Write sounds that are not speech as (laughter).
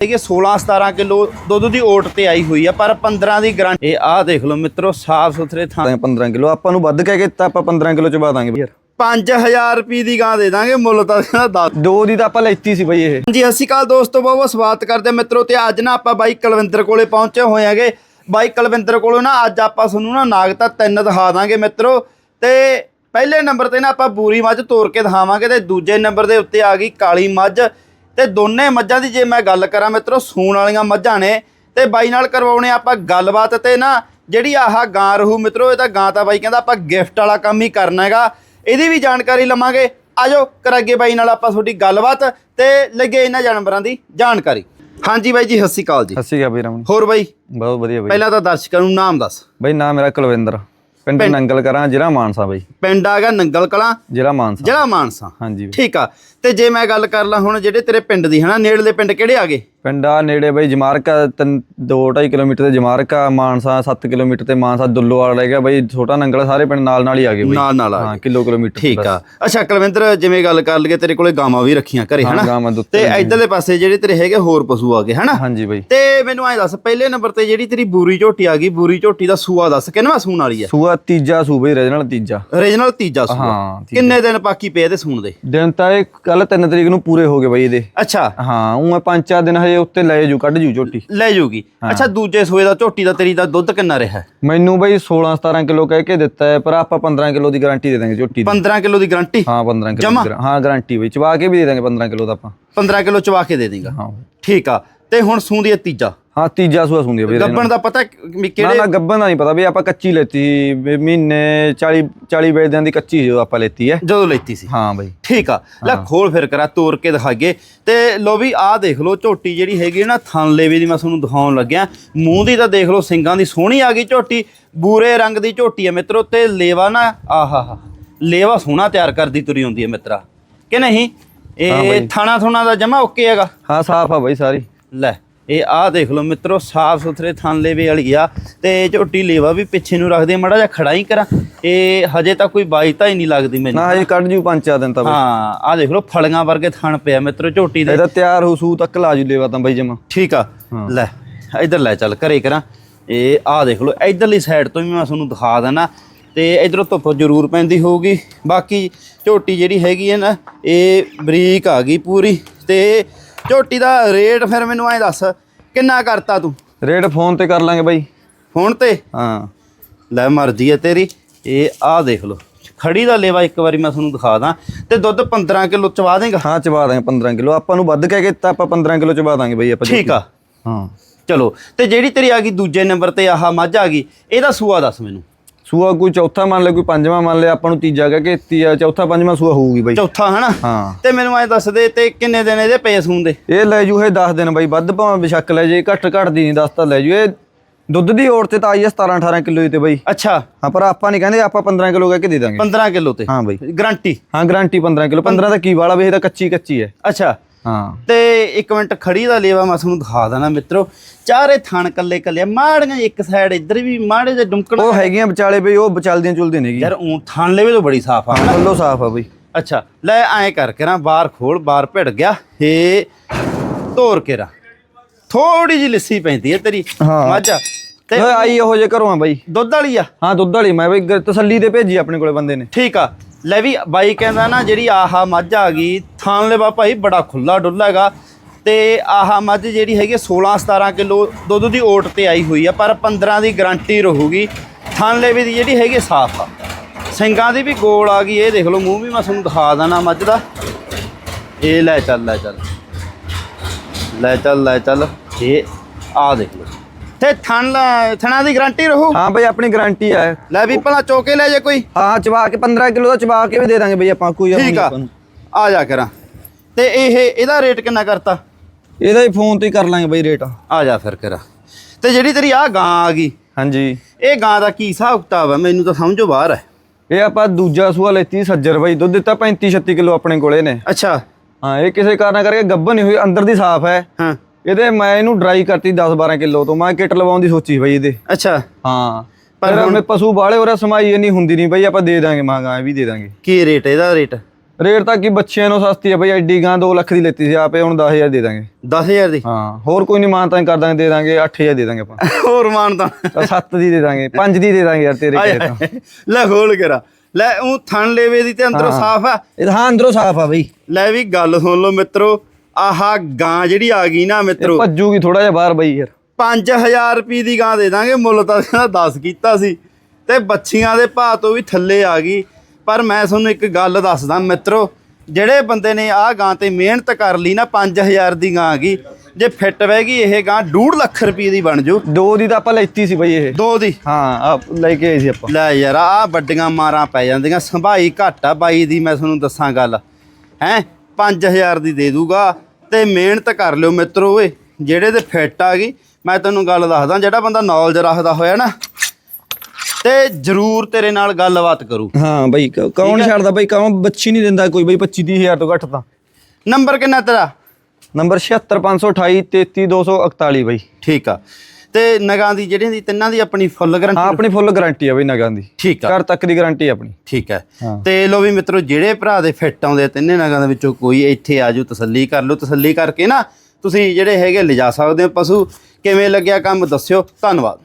ਹੈਗੇ 16 17 ਕਿਲੋ ਦੁੱਧ ਦੀ ਓਟ ਤੇ ਆਈ ਹੋਈ ਆ ਪਰ 15 ਦੀ ਗਰੰਟੀ ਇਹ ਆਹ ਦੇਖ ਲਓ ਮਿੱਤਰੋ ਸਾਫ਼ ਸੁਥਰੇ ਥਾਂ 15 ਕਿਲੋ ਆਪਾਂ ਨੂੰ ਵੱਧ ਕਹਿ ਕੇ ਤਾਂ ਆਪਾਂ 15 ਕਿਲੋ ਚ ਪਾ ਦਾਂਗੇ ਯਾਰ 5000 ਰੁਪਏ ਦੀ ਗਾਂ ਦੇ ਦਾਂਗੇ ਮੁੱਲ ਤਾਂ ਇਹਦਾ 10 ਦੋ ਦੀ ਤਾਂ ਆਪਾਂ ਲੈਤੀ ਸੀ ਬਈ ਇਹ। ਜੀ ਸਤਿ ਸ਼੍ਰੀ ਅਕਾਲ ਦੋਸਤੋ ਬਹੁਤ ਬਹੁਤ ਸਵਾਗਤ ਕਰਦੇ ਮਿੱਤਰੋ ਤੇ ਅੱਜ ਨਾ ਆਪਾਂ ਬਾਈ ਕੁਲਵਿੰਦਰ ਕੋਲੇ ਪਹੁੰਚੇ ਹੋਏ ਹੈਗੇ। ਬਾਈ ਕੁਲਵਿੰਦਰ ਕੋਲੋਂ ਨਾ ਅੱਜ ਆਪਾਂ ਤੁਹਾਨੂੰ ਨਾ ਨਾਗ ਤਾਂ ਤਿੰਨ ਦਿਖਾ ਦਾਂਗੇ ਮਿੱਤਰੋ। ਤੇ ਪਹਿਲੇ ਨੰਬਰ ਤੇ ਨਾ ਆਪਾਂ ਬੂਰੀ ਮੱਝ ਤੋੜ ਕੇ ਦਿਖਾਵਾਂਗੇ ਤੇ ਦੂਜੇ ਨੰਬਰ ਦੇ ਉੱਤੇ ਆ ਗਈ ਕਾਲੀ ਮੱਝ। ਤੇ ਦੋਨੇ ਮੱਝਾਂ ਦੀ ਜੇ ਮੈਂ ਗੱਲ ਕਰਾਂ ਮਿੱਤਰੋ ਸੂਣ ਵਾਲੀਆਂ ਮੱਝਾਂ ਨੇ ਤੇ ਬਾਈ ਨਾਲ ਕਰਵਾਉਣੇ ਆਪਾਂ ਗੱਲਬਾਤ ਤੇ ਨਾ ਜਿਹੜੀ ਆਹ ਗਾਂ ਰਹੂ ਮਿੱਤਰੋ ਇਹ ਤਾਂ ਗਾਂ ਤਾਂ ਬਾਈ ਕਹਿੰਦਾ ਆਪਾਂ ਗਿਫਟ ਵਾਲਾ ਕੰਮ ਹੀ ਕਰਨਾ ਹੈਗਾ। ਇਹਦੀ ਵੀ ਜਾਣਕਾਰੀ ਲਵਾਂਗੇ। ਆਜੋ ਕਰਾਂਗੇ ਬਾਈ ਨਾਲ ਆਪਾਂ ਤੁਹਾਡੀ ਗੱਲਬਾਤ ਤੇ ਲੱਗੇ ਇਹਨਾਂ ਜਾਨਵਰਾਂ ਦੀ ਜਾਣਕਾਰੀ। ਹਾਂਜੀ ਬਾਈ ਜੀ ਸਤਿ ਸ਼੍ਰੀ ਅਕਾਲ ਜੀ। ਸੱਸੀ ਗਿਆ ਬਈ ਰਮਨ ਹੋਰ ਬਾਈ? ਬਹੁਤ ਵਧੀਆ ਬਈ। ਪਹਿਲਾਂ ਤਾਂ ਦਰਸ਼ਕਾਂ ਨੂੰ ਨਾਮ ਦੱਸ। ਬਈ ਨਾਮ ਮੇਰਾ ਕੁਲਵਿੰਦਰ। ਪਿੰਡ ਨੰਗਲ ਕਰਾਂ ਜ਼ਿਲ੍ਹਾ ਮਾਨਸਾ ਬਈ। ਪਿੰਡ ਆਗਾ ਨੰਗਲ ਕਲਾਂ? ਜ਼ਿਲ੍ਹਾ ਮਾਨਸਾ। ਜ਼ਿਲ੍ਹਾ ਮਾਨਸਾ। ਹਾਂਜੀ। ਠੀਕ ਆ। ਤੇ ਜੇ ਮੈਂ ਗੱਲ ਕਰ ਲਾਂ ਹੁਣ ਜਿਹੜੇ ਤੇਰੇ ਪਿੰਡ ਦੀ ਹਨਾ ਨੇੜਲੇ ਪਿੰਡ ਕਿਹੜੇ ਆਗੇ ਪਿੰਡ ਆ ਨੇੜੇ ਬਈ ਜਮਾਰਕਾ ਤਿੰਨ 2.5 ਕਿਲੋਮੀਟਰ ਤੇ ਜਮਾਰਕਾ ਮਾਨਸਾ 7 ਕਿਲੋਮੀਟਰ ਤੇ ਮਾਨਸਾ ਦੁੱਲੋਵਾਲ ਰਹਿ ਗਿਆ ਬਈ ਛੋਟਾ ਨੰਗਲ ਸਾਰੇ ਪਿੰਡ ਨਾਲ ਨਾਲ ਹੀ ਆ ਗਏ ਬਈ। ਨਾਲ ਨਾਲ ਆ ਹਾਂ ਕਿਲੋ ਕਿਲੋਮੀਟਰ ਠੀਕ ਆ। ਅੱਛਾ ਕੁਲਵਿੰਦਰ ਜਿਵੇਂ ਗੱਲ ਕਰ ਲਈਏ ਤੇਰੇ ਕੋਲੇ ਗਾਵਾਂ ਵੀ ਰੱਖੀਆਂ ਘਰੇ ਹਨਾ? ਤੇ ਇਧਰਲੇ ਪਾਸੇ ਜਿਹੜੇ ਤੇਰੇ ਹੈਗੇ ਹੋਰ ਪਸ਼ੂ ਆਗੇ ਹਨਾ? ਹਾਂਜੀ ਬਈ। ਤੇ ਮੈਨੂੰ ਐਂ ਦੱਸ ਪਹਿਲੇ ਨੰਬਰ ਤੇ ਜਿਹੜੀ ਤੇਰੀ ਬੂਰੀ ਝੋਟੀ ਆ ਗਈ ਬੂਰੀ ਝੋਟੀ ਦਾ ਸੂਆ ਦੱਸ ਕਿੰਨਵਾ ਸੂਣ ਵਾਲੀ ਆ? ਸੂਆ ਤੀਜਾ ਸੂ ਬਈ ਰਜਨਲ ਤੀਜਾ। ਰੀਜਨਲ ਤੀਜਾ ਸੂਆ। ਹਾਂ ਕਿੰਨੇ ਦਿਨ ਬਾਕੀ ਪਏ ਇਹਦੇ ਸੂਣ ਦੇ? ਦਿਨ ਤਾਂ ਇਹ ਕੱਲ 3 ਤਰੀਕ ਨੂੰ ਪੂਰੇ ਹੋ ਗਏ ਬਈ ਇਹਦੇ। ਅੱਛਾ। ਹਾਂ ਉਹ ਮੈਂ ਪੰਜ ਚਾਰ ਦਿਨ ਹਜੇ ਉੱਤੇ ਲੈ ਜੂ ਕੱਢ ਜੂ ਝੋਟੀ। ਲੈ ਜੂਗੀ। ਅੱਛਾ ਦੂਜੇ ਸੂਏ ਦਾ ਝੋਟੀ ਦਾ ਤੇਰੀ ਦਾ ਦੁੱਧ ਕਿੰਨਾ ਰਿਹਾ? ਮੈਨੂੰ ਬਈ 16 17 ਕਿਲੋ ਕਹਿ ਕੇ ਦਿੱਤਾ ਹੈ ਪਰ ਆਪਾਂ 15 ਕਿਲੋ ਦੀ ਗਾਰੰਟੀ ਦੇ ਦਾਂਗੇ ਝੋਟੀ ਦੀ। 15 ਕਿਲੋ ਦੀ ਗਾਰੰਟੀ ਹਾਂ 15 ਕਿਲੋ? ਦੀ ਹਾਂ ਗਾਰੰਟੀ ਬਈ ਚਵਾ ਕੇ ਵੀ ਦੇ ਦਾਂਗੇ 15 ਕਿਲੋ ਦਾ ਆਪਾਂ। 15 ਕਿਲੋ ਚਵਾ ਕੇ ਦੇ ਦੇਗਾ। ਹਾਂ। ਠੀਕ ਆ। ਤੇ ਹੁਣ ਸੂੰਦੀ ਹੈ ਤੀਜਾ। ਹਾਂ ਤੀਜਾ ਸੂਆ ਸੁੰਦੀ ਆ ਬਈ ਗੱਬਣ ਦਾ ਪਤਾ ਕਿ- ਵੀ ਨਾ ਕਿਹੜੇ ਨਾ ਗੱਬਨ ਦਾ ਨਹੀਂ ਪਤਾ ਵੀ ਆਪਾਂ ਕੱਚੀ ਲੈਤੀ ਸੀ, ਵੀ ਮਹੀਨੇ 40 40 ਵੇਚਦਿਆਂ ਦੀ ਕੱਚੀ ਜੋ ਆਪਾਂ ਲੈਤੀ ਹੈ ਜਦੋਂ ਲੈਤੀ ਸੀ। ਹਾਂ ਬਈ। ਠੀਕ ਆ। ਲੈ ਖੋਲ ਫਿਰ ਕਰਾ ਤੋੜ ਕੇ ਦਿਖਾਈਏ। ਤੇ ਲੋ ਵੀ ਆਹ ਦੇਖ ਲਓ ਝੋਟੀ ਜਿਹੜੀ ਹੈਗੀ ਨਾ ਥਣ ਲੇਵੇ ਦੀ ਮੈਂ ਤੁਹਾਨੂੰ ਦਿਖਾਉਣ ਲੱਗਿਆ। ਮੂੰਹ ਦੀ ਤਾਂ ਦੇਖ ਲਓ ਸਿੰਗਾਂ ਦੀ ਸੋਹਣੀ ਆ ਗਈ ਝੋਟੀ। ਬੂਰੇ ਰੰਗ ਦੀ ਝੋਟੀ ਹੈ ਮਿੱਤਰੋ ਤੇ ਲੇਵਾ ਨਾ ਆਹਾ ਹਾ ਲੇਵਾ ਸੋਹਣਾ ਤਿਆਰ ਕਰਦੀ ਤੁਰੀ ਹੁੰਦੀ ਹੈ ਮਿੱਤਰਾ। ਕਿ ਨਹੀਂ? ਇਹ ਥਾਣਾ ਥੁਣਾ ਦਾ ਜਮਾ ਓਕੇ ਹੈਗਾ। ਹਾਂ ਸਾਫ਼ ਆ ਬਈ ਸਾਰੀ। ਲੈ। ਇਹ ਆਹ ਦੇਖ ਲਓ ਮਿੱਤਰੋ ਸਾਫ਼ ਸੁਥਰੇ ਥਣ ਲੇਵੇ ਵਾਲੀ ਆ ਤੇ ਝੋਟੀ ਲੇਵਾ ਵੀ ਪਿੱਛੇ ਨੂੰ ਰੱਖਦੇ ਮੜਾ ਜਿਹਾ ਖੜਾ ਹੀ ਕਰਾਂ। ਇਹ ਹਜੇ ਤਾਂ ਕੋਈ ਬਾਈ ਤਾਂ ਹੀ ਨਹੀਂ ਲੱਗਦੀ ਮੈਨੂੰ। ਨਾ ਹਜੇ ਕੱਢ ਜੂ ਪੰਜ ਚਾਰ ਦਿਨ ਤਾਂ ਬਈ ਹਾਂ ਆਹ ਦੇਖ ਲਓ ਫਲੀਆਂ ਵਰਗੇ ਥਣ ਪਿਆ ਮਿੱਤਰੋ ਝੋਟੀ ਦੇ। ਇਹਦਾ ਤਿਆਰ ਹੋ ਸੂ ਤੱਕ ਲਾ ਜੂ ਲੈਵਾ ਤਾਂ ਬਈ ਜਮਾ। ਠੀਕ ਆ ਲੈ ਇਧਰ ਲੈ ਚੱਲ ਘਰੇ ਕਰਾਂ। ਇਹ ਆਹ ਦੇਖ ਲਓ ਇਧਰਲੀ ਸਾਈਡ ਤੋਂ ਵੀ ਮੈਂ ਤੁਹਾਨੂੰ ਦਿਖਾ ਦਿੰਦਾ। ਤੇ ਇਧਰੋਂ ਧੁੱਪ ਜ਼ਰੂਰ ਪੈਂਦੀ ਹੋਊਗੀ। ਬਾਕੀ ਝੋਟੀ ਜਿਹੜੀ ਹੈਗੀ ਹੈ ਨਾ ਇਹ ਬਰੀਕ ਆ ਗਈ ਪੂਰੀ। ਤੇ ਝੋਟੀ ਦਾ ਰੇਟ ਫਿਰ ਮੈਨੂੰ ਐਂ ਦੱਸ ਕਿੰਨਾ ਕਰਤਾ ਤੂੰ? ਰੇਟ ਫੋਨ ਤੇ ਕਰ ਲਾਂਗੇ ਬਈ। ਫੋਨ ਤੇ? ਹਾਂ। ਲੈ ਮਰਜ਼ੀ ਹੈ ਤੇਰੀ ਇਹ ਆਹ ਦੇਖ ਲਓ ਖੜੀ ਦਾ ਲੇਵਾ ਇੱਕ ਵਾਰੀ ਮੈਂ ਤੁਹਾਨੂੰ ਦਿਖਾ ਦਾਂ ਤੇ ਦੁੱਧ 15 ਕਿਲੋ ਚਵਾ ਦੇਗਾ? ਹਾਂ ਚਵਾ ਦਾਂਗੇ 15 ਕਿਲੋ ਆਪਾਂ ਨੂੰ ਵੱਧ ਕਹਿ ਕੇ ਤਾਂ ਆਪਾਂ 15 ਕਿਲੋ ਚਵਾ ਦਾਂਗੇ ਬਈ ਆਪਾਂ ਠੀਕ ਆ। ਹਾਂ। ਚਲੋ ਤੇ ਜਿਹੜੀ ਤੇਰੀ ਆ ਗਈ ਦੂਜੇ ਨੰਬਰ ਤੇ ਆਹ ਮੱਝ ਆ ਗਈ ਇਹਦਾ ਸੂਆ ਦੱਸ ਮੈਨੂੰ। ਸੂਆ ਕੋਈ ਚੌਥਾ ਮੰਨ ਲੈ ਕੋਈ ਪੰਜਵਾਂ ਮੰਨ ਲਿਆ ਆਪਾਂ ਨੂੰ ਤੀਜਾ ਕਹਿ ਕੇ ਤੀਆ ਚੌਥਾ ਪੰਜਵਾਂ ਸੂਆ ਹੋਊਗੀ ਬਈ। ਚੌਥਾ ਹਨਾ? ਹਾਂ। ਤੇ ਮੈਨੂੰ ਐ ਦੱਸ ਦੇ ਤੇ ਕਿੰਨੇ ਦਿਨ ਇਹਦੇ ਪਏ ਸੂੰਦੇ ਇਹ ਲੈ ਜੂ ਇਹ 10 ਦਿਨ ਬਈ ਵੱਧ ਭਾਵੇਂ ਬਿਸ਼ੱਕ ਲੈ ਜੇ ਘੱਟ ਘੱਟਦੀ ਨਹੀਂ 10 ਤਾਂ ਲੈ ਜੂ। ਇਹ ਦੁੱਧ ਦੀ ਔਰ ਤੇ ਤਾਂ ਆਈ ਹੈ 17 18 ਕਿਲੋ ਦੀ ਤੇ ਬਈ। ਅੱਛਾ। ਹਾਂ ਪਰ ਆਪਾਂ ਨਹੀਂ ਕਹਿੰਦੇ ਆਪਾਂ 15 ਕਿਲੋ ਕਹਿ ਕੇ ਦੇ ਦਾਂਗੇ। 15 ਕਿਲੋ ਤੇ? ਹਾਂ ਬਈ। ਗਰੰਟੀ? ਹਾਂ ਗਾਰੰਟੀ 15 ਕਿਲੋ। 15 ਦਾ ਕੀ ਵਾਲਾ ਵੀ ਇਹ ਤਾਂ ਕੱਚੀ ਕੱਚੀ ਹੈ। ਅੱਛਾ। ਹਾਂ। ਤੇ ਇੱਕ ਮਿੰਟ ਖੜੀ ਦਾ ਲੇਵਾ ਮੈਂ ਤੁਹਾਨੂੰ ਦਿਖਾ ਦੇਣਾ ਮਿੱਤਰੋ। ਚਾਰੇ ਥਣ ਕੱਲੇ ਕੱਲੇ ਮਾੜੀਆਂ ਇੱਕ ਸਾਈਡ ਇੱਧਰ ਵੀ ਮਾੜੇ ਜਿਹੇ ਡੁਮਕਣ ਉਹ ਹੈਗੀਆਂ ਵਿਚਾਲੇ ਬਈ ਉਹ ਵਿਚਾਲਦੀਆਂ ਚੁਲਦੀਆਂ ਨੇਗੀ ਯਾਰ ਉਹ ਥਣ ਲੇਵੇ ਤੋਂ ਬੜੀ ਸਾਫ਼ ਆ। ਥੱਲੋ ਸਾਫ਼ ਆ ਬਈ। ਅੱਛਾ ਲੈ ਐਂ ਕਰ ਕੇ ਨਾ ਬਾਹਰ ਖੋਲ ਬਾਹਰ ਭਿੜ ਗਿਆ। ਏ ਤੋਰ ਕੇ ਰਾ ਥੋੜੀ ਜਿਹੀ ਲੱਸੀ ਪੈਂਦੀ ਹੈ ਤੇਰੀ। ਹਾਂ। ਮੱਝ ਤੇ ਆਈ ਉਹੋ ਜੇ ਘਰੋਂ ਆ ਬਈ। ਦੁੱਧ ਵਾਲੀ ਆ? ਹਾਂ ਦੁੱਧ ਵਾਲੀ ਮੈਂ ਬਈ ਤਸੱਲੀ ਤੇ ਭੇਜੀ ਆਪਣੇ ਕੋਲੇ ਬੰਦੇ ਨੇ। ਠੀਕ ਆ। ਲੈ ਵੀ ਬਾਈ ਕਹਿੰਦਾ ਨਾ ਜਿਹੜੀ ਆਹਾ ਮੱਝ ਆ ਗਈ ਥਾਨਲੇਵਾ ਲੈਵਾ ਭਾਈ ਬੜਾ ਖੁੱਲਾ ਡੁੱਲਾ ਹੈਗਾ ਤੇ ਆਹਾ ਮੱਝ ਜਿਹੜੀ ਹੈਗੀ 16 17 ਕਿਲੋ ਦੁੱਧ ਦੀ ਓਟ ਤੇ ਆਈ ਹੋਈ ਆ, ਪਰ 15 ਦੀ ਗਾਰੰਟੀ ਰਹੂਗੀ। ਥਾਂ ਦੀ ਜਿਹੜੀ ਹੈਗੀ ਸਾਫ਼ ਆ। ਸਿੰਘਾਂ ਦੀ ਵੀ ਗੋਲ ਆ ਗਈ, ਇਹ ਦੇਖ ਲਓ, ਮੂੰਹ ਵੀ ਮੈਂ ਤੁਹਾਨੂੰ ਦਿਖਾ ਦਾਂ ਮੱਝ ਦਾ। ਇਹ ਲੈ ਚੱਲ ਲੈ ਚੱਲ। ਲੈ ਚੱਲ ਲੈ ਚੱਲ। ਇਹ ਆ ਦੇਖ ਲਓ। ਤੇ ਥਣ ਲੈ- ਥਣਾ ਦੀ ਗਾਰੰਟੀ ਰਹੂ? ਹਾਂ ਬਈ ਆਪਣੀ ਗਾਰੰਟੀ ਹੈ ਲੈ ਵੀ ਭਲਾ ਚੋਕੇ ਲੈ ਜੇ ਕੋਈ। ਹਾਂ ਚਵਾ ਕੇ 15 ਕਿਲੋ ਦਾ ਚਵਾ ਕੇ ਵੀ ਦੇ ਦਾਂਗੇ ਬਈ ਆਪਾਂ ਕੋਈ ਠੀਕ ਆ। ਆ ਜਾ ਕਰਾਂ। ਤੇ ਇਹ ਇਹਦਾ ਰੇਟ ਕਿੰਨਾ ਕਰਤਾ? ਇਹਦਾ ਹੀ ਫੋਨ ਤੇ ਹੀ ਕਰ ਲਾਂਗੇ ਬਈ ਰੇਟ। ਆ ਜਾ ਫਿਰ ਕਰਾਂ। ਤੇ ਜਿਹੜੀ ਤੇਰੀ ਆ ਗਾਂ ਆ ਗਈ ਹਾਂਜੀ। ਇਹ ਗਾਂ ਦਾ ਕੀ ਹਿਸਾਬ ਕਿਤਾਬ ਹੈ ਮੈਨੂੰ ਤਾਂ ਸਮਝੋ ਬਾਹਰ ਹੈ ਇਹ ਆਪਾਂ ਦੂਜਾ ਸੂਆ ਲੈਤੀ ਸੱਜਰ ਬਾਈ ਦੁੱਧ ਦਿੱਤਾ 35 36 ਕਿਲੋ ਆਪਣੇ ਕੋਲੇ ਨੇ। ਅੱਛਾ। ਹਾਂ ਇਹ ਕਿਸੇ ਕਾਰਨ ਕਰਕੇ ਗੱਭਨ ਨਹੀਂ ਹੋਈ ਅੰਦਰ ਦੀ ਸਾਫ਼ ਹੈ। ਹਾਂ। ਇਹਦੇ ਮੈਂ ਇਹਨੂੰ ਡਰਾਈ ਕਰਤੀ 10 12 ਕਿਲੋ ਤੋਂ। ਮੈਂ ਕਿਟ ਲਵਾਉਣ ਦੀ ਸੋਚੀ ਬਈ ਇਹਦੇ। ਅੱਛਾ। ਹਾਂ। ਪਰ ਉਹਨੇ ਪਸ਼ੂ ਬਾਲੇ ਉਹਰਾ ਸਮਾਈ ਨਹੀਂ ਹੁੰਦੀ ਨਹੀਂ ਬਈ ਆਪਾਂ ਦੇ ਦਾਂਗੇ ਮਾਂਗਾ ਇਹ ਵੀ ਦੇ ਦਾਂਗੇ। ਕੀ ਰੇਟ ਇਹਦਾ ਰੇਟ ਰੇਟ ਤਾਂ ਕੀ ਬੱਚਿਆਂ ਨੂੰ ਸਸਤੀ ਹੈ ਬਈ ਐਡੀ ਗਾਂ 2 ਲੱਖ ਦੀ ਲੈਤੀ ਸੀ ਆਪੇ ਹੁਣ 10000 ਦੇ ਦਾਂਗੇ। 10000 ਦੀ? ਹਾਂ ਹੋਰ ਕੋਈ ਨਹੀਂ ਮਾਨਤਾ ਕਰ ਦਾਂਗੇ ਦੇ ਦਾਂਗੇ 8000 ਦੇ ਦਾਂਗੇ ਆਪਾਂ। (laughs) ਹੋਰ ਮਾਨਤਾ ਤਾਂ। 7 ਦੀ ਦੇ ਦਾਂਗੇ 5 ਦੀ ਦੇ ਦਾਂਗੇ ਯਾਰ ਤੇਰੇ ਆਏ ਕਹੇ ਤਾਂ ਹਾਏ। ਲੈ ਖੋਲ ਕਰਾ। ਲੈ ਉਹ ਥਣ ਲੇਵੇ ਦੀ ਤੇ ਅੰਦਰੋਂ ਸਾਫ਼ ਆ। ਹਾਂ ਅੰਦਰੋਂ ਸਾਫ਼ ਆ ਬਈ। ਲੈ ਵੀ ਗੱਲ ਸੁਣ ਲਓ ਮਿੱਤਰੋ ਆਹ ਗਾਂ ਜਿਹੜੀ ਆ ਗਈ ਨਾ ਮਿੱਤਰੋ। ਭੱਜੂਗੀ ਥੋੜਾ ਜਿਹਾ ਬਾਹਰ ਬਈ ਯਾਰ। 5000 ਰੁਪਏ ਦੀ ਗਾਂ ਦੇ ਦਾਂਗੇ ਮੁੱਲ ਤਾਂ ਇਹਦਾ 10 ਕੀਤਾ ਸੀ। ਤੇ ਬੱਚੀਆਂ ਦੇ ਭਾਅ ਤੋਂ ਵੀ ਥੱਲੇ ਆ ਗਈ। ਪਰ ਮੈਂ ਤੁਹਾਨੂੰ ਇੱਕ ਗੱਲ ਦੱਸਦਾ ਮਿੱਤਰੋ ਜਿਹੜੇ ਬੰਦੇ ਨੇ ਆਹ ਗਾਂ ਤੇ ਮਿਹਨਤ ਕਰ ਲਈ ਨਾ 5000 ਦੀ ਗਾਂ ਆ ਗਈ। ਜੇ ਫਿੱਟ ਬਹਿ ਗਈ ਇਹ ਗਾਂ 2.5 ਲੱਖ ਰੁਪਏ ਦੀ ਬਣ ਜੂ। ਦੋ ਦੀ ਤਾਂ ਆਪਾਂ ਲੈਤੀ ਸੀ ਬਈ ਇਹ। ਦੋ ਦੀ। ਹਾਂ ਲੈ ਕੇ ਆਏ ਸੀ ਆਪਾਂ। ਲੈ ਯਾਰ ਆ ਵੱਡੀਆਂ ਮਾਰਾਂ ਪੈ ਜਾਂਦੀਆਂ ਸੰਭਾਈ ਘੱਟ ਆ ਬਾਈ ਦੀ ਮੈਂ ਤੁਹਾਨੂੰ ਦੱਸਾਂ ਗੱਲ। ਹੈ? 5000 ਦੀ ਦੇ ਦੂਗਾ ਤੇ ਮਿਹਨਤ ਕਰ ਲਿਓ ਮਿੱਤਰੋ ਓਏ ਜਿਹੜੇ ਤੇ ਫਿੱਟ ਆ ਗਈ ਮੈਂ ਤੈਨੂੰ ਗੱਲ ਦੱਸਦਾ ਜਿਹੜਾ ਬੰਦਾ ਨੌਲੇਜ ਰੱਖਦਾ ਹੋਇਆ ਨਾ ਤੇ ਜ਼ਰੂਰ ਤੇਰੇ ਨਾਲ ਗੱਲਬਾਤ ਕਰੂ। ਹਾਂ ਬਈ ਕੌਣ ਛੱਡਦਾ ਬਈ? ਕੌਣ ਬੱਚੀ ਨਹੀਂ ਦਿੰਦਾ ਕੋਈ ਬਈ? 25 30000 ਤੋਂ ਘੱਟ ਤਾਂ। ਨੰਬਰ ਕਿੰਨਾ ਤੇਰਾ? ਨੰਬਰ 76528 33241 ਬਈ। ਠੀਕ ਆ। ਤੇ ਨਗਾਂ ਦੀ ਜਿਹੜੀਆਂ ਦੀ ਤਿੰਨਾਂ ਦੀ ਆਪਣੀ ਫੁੱਲ ਹਾਂ ਗਰੰਟੀ ਆਪਣੀ ਫੁੱਲ ਗਾਰੰਟੀ ਆ ਬਈ ਨਗਾਂ ਦੀ। ਠੀਕ ਆ। ਘਰ ਤੱਕ ਦੀ ਗਾਰੰਟੀ ਆਪਣੀ। ਠੀਕ ਹੈ ਹਾਂ। ਤੇ ਲੋ ਵੀ ਮਿੱਤਰੋ ਜਿਹੜੇ ਭਰਾ ਦੇ ਫਿੱਟ ਆਉਂਦੇ ਆ ਤਿੰਨੇ ਨਗਾਂ ਦੇ ਵਿੱਚੋਂ ਕੋਈ ਇੱਥੇ ਆਜੂ ਤਸੱਲੀ ਕਰ ਲਓ ਤਸੱਲੀ ਕਰਕੇ ਨਾ ਤੁਸੀਂ ਜਿਹੜੇ ਹੈਗੇ ਲਿਜਾ ਸਕਦੇ ਹੋ ਪਸ਼ੂ। ਕਿਵੇਂ ਲੱਗਿਆ ਕੰਮ ਦੱਸਿਓ। ਧੰਨਵਾਦ।